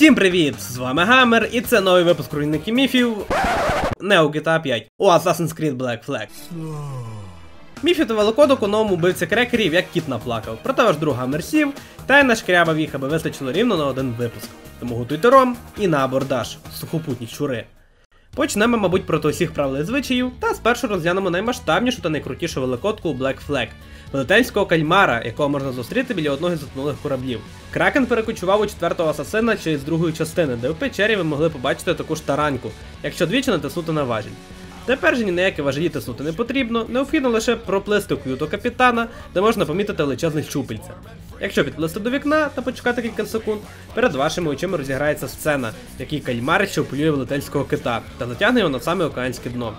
Всім привіт! З вами Гамер, і це новий випуск руйники міфів. Не у GTA 5, у Assassin's Creed Black Flag. Міфів та великодок у новому вбивці крекерів, як кіт наплакав. Проте ваш друг Гамер сів, та й нашкрябав їх, аби вистачило рівно на один випуск. Тому готуйте ром і на абордаж, сухопутні щури. Почнемо, мабуть, проти усіх правил і звичаїв, та спершу розглянемо наймасштабнішу та найкрутішу великодку у Black Flag велетенського кальмара, якого можна зустріти біля одного з затонулих кораблів. Кракен перекочував у четвертого асасина чи з другої частини, де в печері ви могли побачити таку ж тараньку, якщо двічі натиснути на важіль. Тепер же ні на які важелі тиснути не потрібно, необхідно лише проплисти к'юту капітана, де можна помітити величезних щупальця. Якщо підплисти до вікна та почекати кілька секунд, перед вашими очима розіграється сцена, в якій кальмар ще вполює велетенського кита та затягне його на саме океанське дно.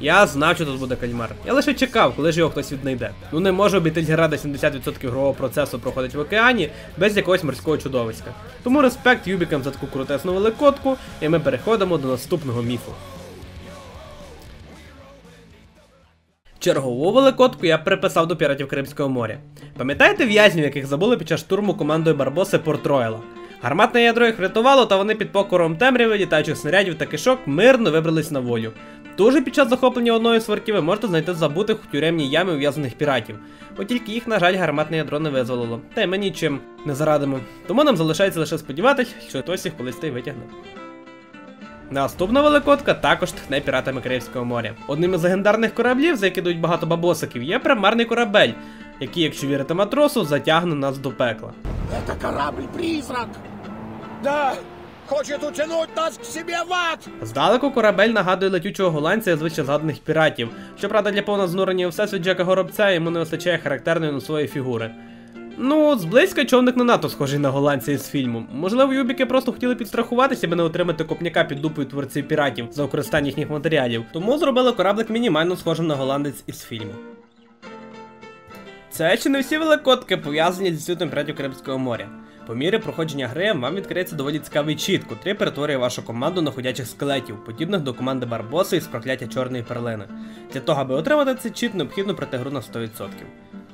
Я знав, що тут буде кальмар. Я лише чекав, коли ж його хтось віднайде. Ну не може обійти гра, де 70% ігрового процесу проходить в океані без якогось морського чудовиська. Тому респект Юбікам за таку крутесну великодку, і ми переходимо до наступного міфу. Чергову великодку я приписав до піратів Карибського моря. Пам'ятаєте в'язнів, яких забули під час штурму командою Барбоси Порт Ройла? Гарматне ядро їх врятувало, та вони під покором темряви, літаючих снарядів та кишок мирно вибрались на волю. Дуже під час захоплення одної з фортів ви можете знайти забутих у тюремній ямі ув'язаних піратів. От тільки їх, на жаль, гарматне ядро не визволило, та й ми нічим не зарадимо. Тому нам залишається лише сподіватись, що хтось їх колись та витягне. Наступна великодка також тхне піратами Карибського моря. Одним із легендарних кораблів, за які дають багато бабосиків, є примарний корабель, який, якщо вірити матросу, затягне нас до пекла. Это корабль-призрак! Да, хочет утянуть нас к себе в ад! Здалеку корабель нагадує летючого голландця з вище згаданих піратів. Щоправда, для повного знурення у всесвіт Джека Горобця йому не вистачає характерної носової фігури. Ну, зблизька човник не надто схожий на голландця із фільму. Можливо, юбіки просто хотіли підстрахуватися, аби не отримати копняка під дупою творців піратів за використання їхніх матеріалів, тому зробили кораблик мінімально схожим на голландець із фільму. Це ще не всі великодки пов'язані зі світом піратів Карибського моря. По мірі проходження гри вам відкриється доволі цікавий чіт, котрий перетворює вашу команду на ходячих скелетів, подібних до команди Барбоса із прокляття чорної перлини. Для того, аби отримати цей чіт, необхідно пройти гру на 100%.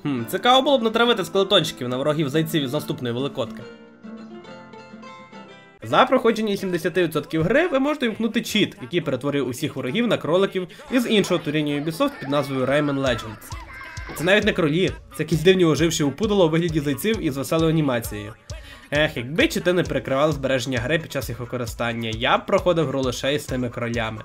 Хм, цікаво було б натравити скелетончиків на ворогів зайців із наступної великодки. За проходження 70% гри ви можете вмкнути чіт, який перетворює усіх ворогів на кроликів із іншого туріння Ubisoft під назвою Rayman Legends. Це навіть не кролі, це якісь дивні оживші упудало у вигляді зайців із веселою анімацією. Ех, якби чити не перекривав збереження гри під час їх використання, я б проходив гру лише із тими кролями.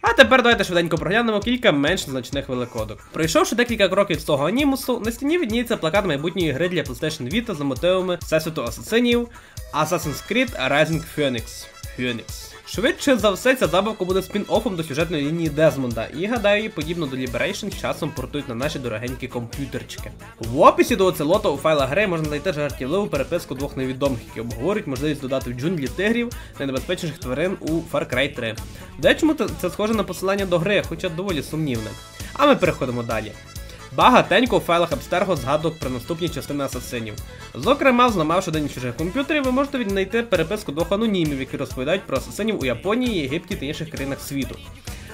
А тепер давайте швиденько проглянемо кілька менш значних великодок. Пройшовши декілька кроків з того анімусу, на стіні відніється плакат майбутньої гри для PlayStation Vita за мотивами Всесвіту Асасинів Assassin's Creed Rising Phoenix. Phoenix. Швидше за все, ця забавка буде спін-оффом до сюжетної лінії Дезмонда, і гадаю, її подібно до Liberation з часом портують на наші дорогенькі комп'ютерчики. В описі до оцелота у файлах гри можна знайти жартівливу переписку двох невідомих, які обговорюють можливість додати в джунглі тигрів найнебезпечніших тварин у Far Cry 3. Дечому це схоже на посилання до гри, хоча доволі сумнівне. А ми переходимо далі. Багатенько у файлах Абстерго згадок про наступні частини асасинів. Зокрема, зламавши день чужих комп'ютерів, ви можете віднайти переписку двох анонімів, які розповідають про асасинів у Японії, Єгипті та інших країнах світу.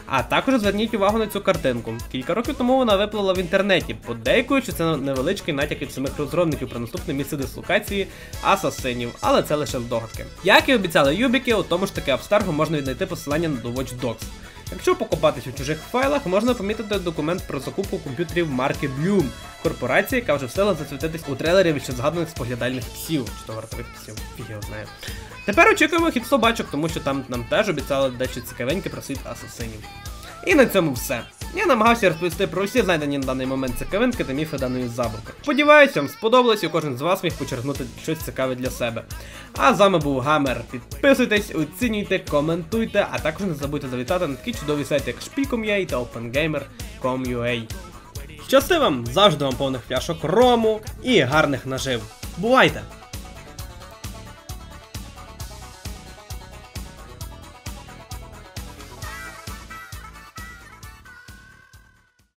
А також зверніть увагу на цю картинку. Кілька років тому вона виплила в інтернеті, подейкуючи це невеличкий натяк від самих розробників про наступне місце дислокації асасинів, але це лише здогадки. Як і обіцяли Юбіки, у тому ж таки Абстерго можна віднайти посилання на Watch Dogs. Якщо покопатись у чужих файлах, можна помітити документ про закупку комп'ютерів марки Bloom, корпорація, яка вже встигла засвітитись у трейлері від ще згаданих споглядальних псів, чи то вартових псів, фіг його знає. Тепер очікуємо хід собачок, тому що там нам теж обіцяли дещо цікавеньке про світ асасинів. І на цьому все. Я намагався розповісти про всі знайдені на даний момент цікавинки та міфи даної забавки. Сподіваюся, вам сподобалось і кожен з вас міг почерпнути щось цікаве для себе. А з вами був Гамер. Підписуйтесь, оцінюйте, коментуйте, а також не забудьте завітати на такі чудові сайти, як Шпіль.com.ua та OpenGamer.com.ua. Щасти вам! Завжди вам повних пляшок рому і гарних нажив. Бувайте!